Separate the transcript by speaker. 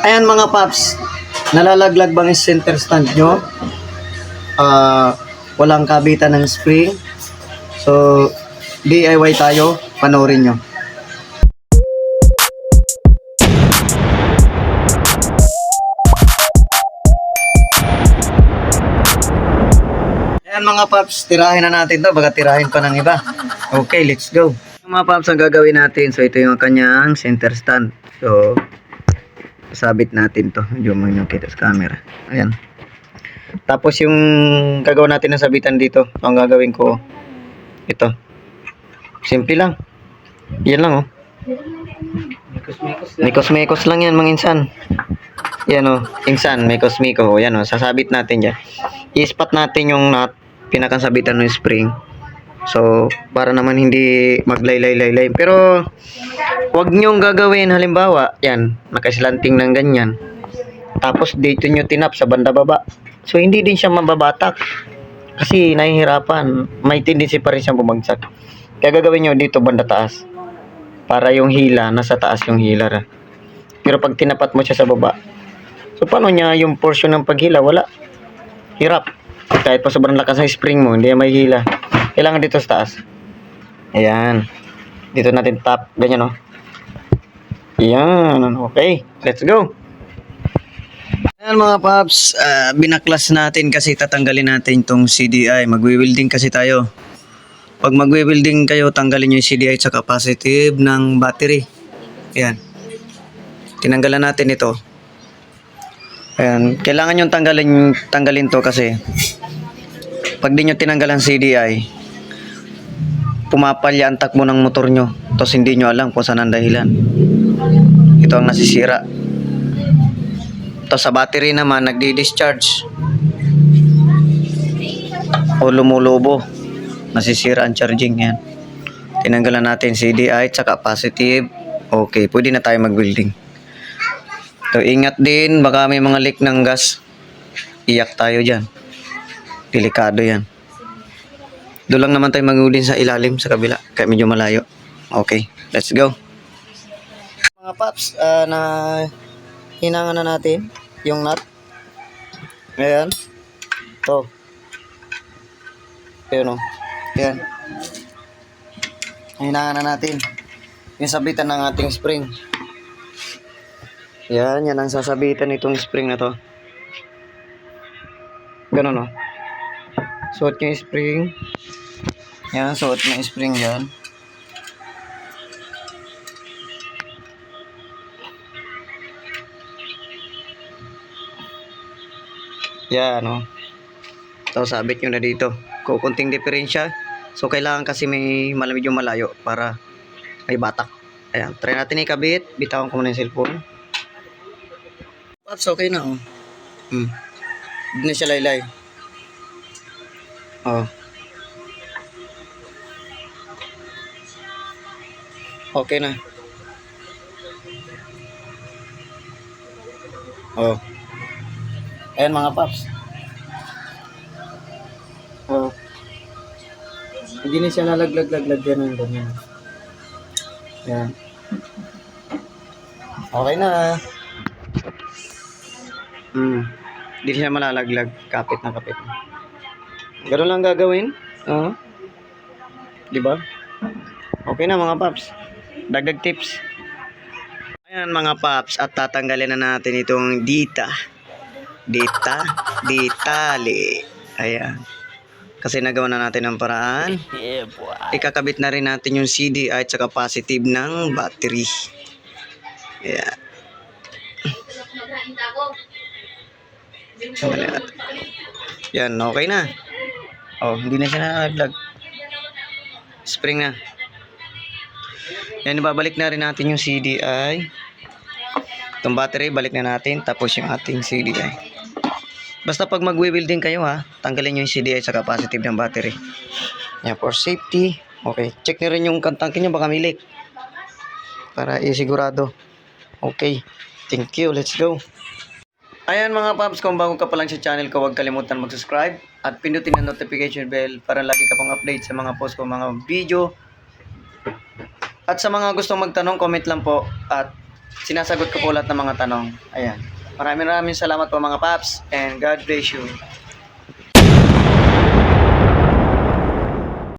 Speaker 1: Ayan mga paps, nalalaglag bang center stand nyo? Ah, walang kabitan ng spring. So, DIY tayo, panoorin nyo. Ayan mga paps, tirahin na natin to, baga tirahin pa ng iba. Okay, let's go. Mga paps, ang gagawin natin, so ito yung kanyang center stand. So, sabit natin to. Mo yung kita sa camera. Ayan. Tapos yung gagawin natin na sabitan dito, ang gagawin ko, ito. Simple lang. Yan lang oh. Mikos-mikos lang yan mga insan. Yan oh, insan, mikos-miko. Oh, yan oh, sasabit natin dyan. I-spot natin yung nut, pinakasabitan ng spring. So, para naman hindi maglaylay-laylay. Pero, wag nyong gagawin, halimbawa, yan, nakaslanting ng ganyan. Tapos, dito nyo tinap sa banda baba. So, hindi din siya mababatak. Kasi, nahihirapan. May tendency pa rin siyang bumagsak. Kaya gagawin nyo dito banda taas. Para yung hila, nasa taas yung hila. Pero pag tinapat mo siya sa baba, so paano niya yung portion ng paghila? Wala. Hirap. Kahit pa sobrang lakas ng spring mo, hindi yan may hila. Kailangan dito sa taas. Ayan. Dito natin tap. Ganyan, oh. Ayan. Okay. Let's go. Ayan mga paps, ah, binaklas natin kasi tatanggalin natin tong CDI. Magwi-welding kasi tayo. Pag magwi-welding kayo, tanggalin nyo yung CDI sa capacitive ng battery. Ayan. Tinanggalan natin ito. Ayan. Kailangan nyo tanggalin, tanggalin to kasi pag di nyo tinanggal ang CDI, pumapalya ang takbo ng motor nyo. Tapos hindi nyo alam kung saan ang dahilan. Ito ang nasisira. Tapos sa battery naman, nagdi-discharge. O lumulubo. Nasisira ang charging yan. Tinanggalan natin CDI at saka positive. Okay, pwede na tayo mag-welding. So, ingat din, baka may mga leak ng gas. Iyak tayo dyan. Delikado yan. Doon lang naman tayo mag-welding sa ilalim, sa kabila. Kaya medyo malayo. Okay, let's go. Mga paps, ah, na hinangan na natin yung nut. Ayan. Ito. Ayan o. Ayan. Hinangan na natin. Yung sabitan ng ating spring. Yan, yan ang sasabitan nitong spring na to. Ganun o. Suot yung spring. Yan, suot yung spring yan. Yan o. Tapos sabit nyo na dito. Kukunting diferensya. So, kailangan kasi may mal- medyo malayo para may batak. Ayan, try natin ikabit. Bitawan ko muna yung cellphone. Pops, okay na oh. Hmm. Hindi na siya laylay. Oh. Okay na. Oh. Ayan mga paps. Oh. Hindi na siya nalaglag-laglag yan ng ganyan. Ayan. Okay na. Hmm. Hindi siya malalaglag. Kapit na kapit. Ganun lang gagawin. Oo. Di ba? Okay na mga paps. Dagdag tips. Ayan mga paps. At tatanggalin na natin itong dita. Dita. Ditali. Ayan. Kasi nagawa na natin ang paraan. Ikakabit na rin natin yung CD at saka positive ng battery. Ayan. Tanggalin natin. Yan, okay na. Oh, hindi na siya nalaglag. Spring na. Yan, ibabalik na rin natin yung CDI. Itong battery, balik na natin. Tapos yung ating CDI. Basta pag mag-welding kayo ha, tanggalin nyo yung CDI sa capacitive ng battery. Yan, for safety. Okay, check nyo rin yung kantangkin nyo, baka leak. Para isigurado. Okay, thank you. Let's go. Ayan mga paps, kung bago ka pa lang sa channel ko, huwag kalimutan mag-subscribe at pindutin ang notification bell para lagi ka pang update sa mga post ko, mga video. At sa mga gustong magtanong, comment lang po at sinasagot ko po lahat ng mga tanong. Ayan. Maraming maraming salamat po mga paps and God bless you.